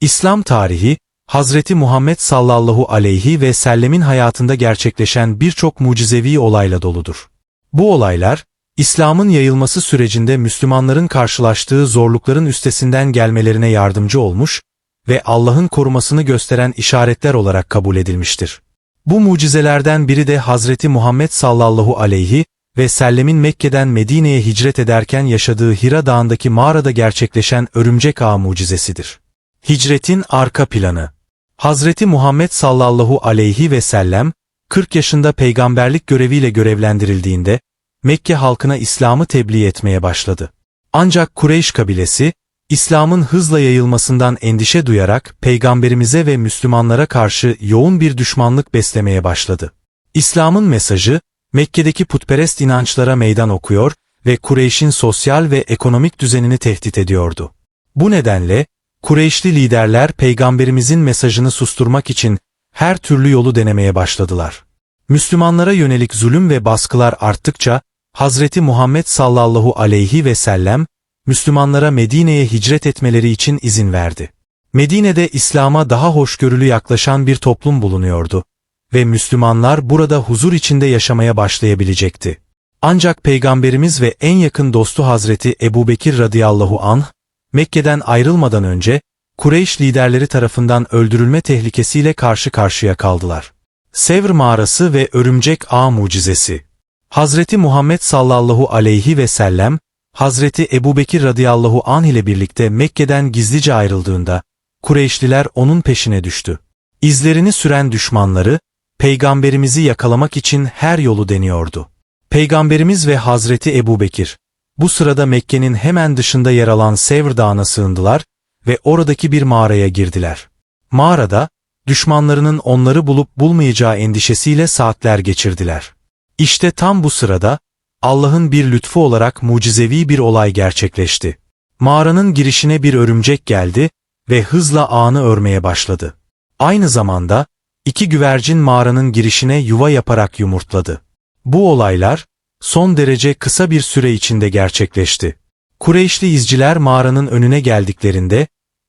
İslam tarihi, Hazreti Muhammed sallallahu aleyhi ve sellemin hayatında gerçekleşen birçok mucizevi olayla doludur. Bu olaylar, İslam'ın yayılması sürecinde Müslümanların karşılaştığı zorlukların üstesinden gelmelerine yardımcı olmuş ve Allah'ın korumasını gösteren işaretler olarak kabul edilmiştir. Bu mucizelerden biri de Hazreti Muhammed sallallahu aleyhi ve sellemin Mekke'den Medine'ye hicret ederken yaşadığı Hira Dağı'ndaki mağarada gerçekleşen örümcek ağı mucizesidir. Hicretin arka planı Hazreti Muhammed sallallahu aleyhi ve sellem, 40 yaşında peygamberlik göreviyle görevlendirildiğinde, Mekke halkına İslam'ı tebliğ etmeye başladı. Ancak Kureyş kabilesi, İslam'ın hızla yayılmasından endişe duyarak peygamberimize ve Müslümanlara karşı yoğun bir düşmanlık beslemeye başladı. İslam'ın mesajı, Mekke'deki putperest inançlara meydan okuyor ve Kureyş'in sosyal ve ekonomik düzenini tehdit ediyordu. Bu nedenle, Kureyşli liderler peygamberimizin mesajını susturmak için her türlü yolu denemeye başladılar. Müslümanlara yönelik zulüm ve baskılar arttıkça, Hazreti Muhammed sallallahu aleyhi ve sellem, Müslümanlara Medine'ye hicret etmeleri için izin verdi. Medine'de İslam'a daha hoşgörülü yaklaşan bir toplum bulunuyordu ve Müslümanlar burada huzur içinde yaşamaya başlayabilecekti. Ancak Peygamberimiz ve en yakın dostu Hazreti Ebubekir radıyallahu anh, Mekke'den ayrılmadan önce, Kureyş liderleri tarafından öldürülme tehlikesiyle karşı karşıya kaldılar. Sevr mağarası ve örümcek ağ mucizesi Hazreti Muhammed sallallahu aleyhi ve sellem, Hazreti Ebubekir radıyallahu anh ile birlikte Mekke'den gizlice ayrıldığında, Kureyşliler onun peşine düştü. İzlerini süren düşmanları, peygamberimizi yakalamak için her yolu deniyordu. Peygamberimiz ve Hazreti Ebubekir, bu sırada Mekke'nin hemen dışında yer alan Sevr Dağı'na sığındılar ve oradaki bir mağaraya girdiler. Mağarada, düşmanlarının onları bulup bulmayacağı endişesiyle saatler geçirdiler. İşte tam bu sırada, Allah'ın bir lütfu olarak mucizevi bir olay gerçekleşti. Mağaranın girişine bir örümcek geldi ve hızla ağını örmeye başladı. Aynı zamanda, iki güvercin mağaranın girişine yuva yaparak yumurtladı. Bu olaylar, son derece kısa bir süre içinde gerçekleşti. Kureyşli izciler mağaranın önüne geldiklerinde,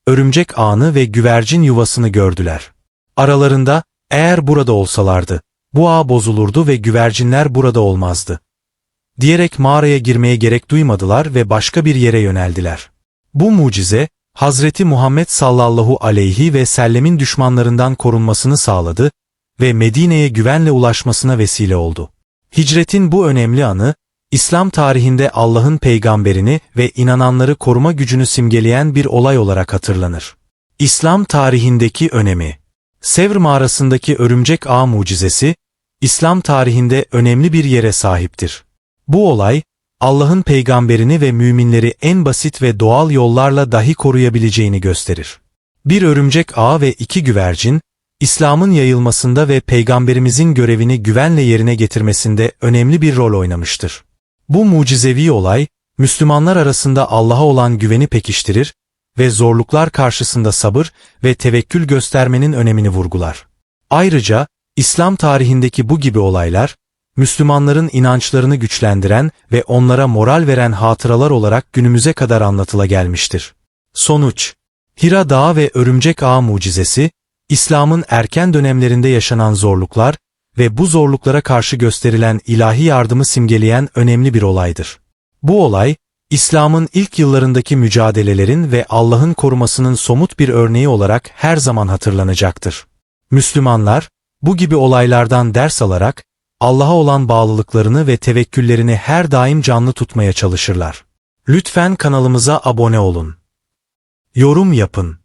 örümcek ağını ve güvercin yuvasını gördüler. Aralarında, eğer burada olsalardı, bu ağ bozulurdu ve güvercinler burada olmazdı. Diyerek mağaraya girmeye gerek duymadılar ve başka bir yere yöneldiler. Bu mucize, Hazreti Muhammed sallallahu aleyhi ve sellemin düşmanlarından korunmasını sağladı ve Medine'ye güvenle ulaşmasına vesile oldu. Hicretin bu önemli anı, İslam tarihinde Allah'ın peygamberini ve inananları koruma gücünü simgeleyen bir olay olarak hatırlanır. İslam tarihindeki önemi Sevr mağarasındaki örümcek ağ mucizesi, İslam tarihinde önemli bir yere sahiptir. Bu olay, Allah'ın peygamberini ve müminleri en basit ve doğal yollarla dahi koruyabileceğini gösterir. Bir örümcek ağı ve iki güvercin, İslam'ın yayılmasında ve peygamberimizin görevini güvenle yerine getirmesinde önemli bir rol oynamıştır. Bu mucizevi olay, Müslümanlar arasında Allah'a olan güveni pekiştirir ve zorluklar karşısında sabır ve tevekkül göstermenin önemini vurgular. Ayrıca, İslam tarihindeki bu gibi olaylar, Müslümanların inançlarını güçlendiren ve onlara moral veren hatıralar olarak günümüze kadar anlatıla gelmiştir. Sonuç Hira Dağı ve Örümcek Ağı mucizesi, İslam'ın erken dönemlerinde yaşanan zorluklar ve bu zorluklara karşı gösterilen ilahi yardımı simgeleyen önemli bir olaydır. Bu olay, İslam'ın ilk yıllarındaki mücadelelerin ve Allah'ın korumasının somut bir örneği olarak her zaman hatırlanacaktır. Müslümanlar, bu gibi olaylardan ders alarak, Allah'a olan bağlılıklarını ve tevekküllerini her daim canlı tutmaya çalışırlar. Lütfen kanalımıza abone olun. Yorum yapın.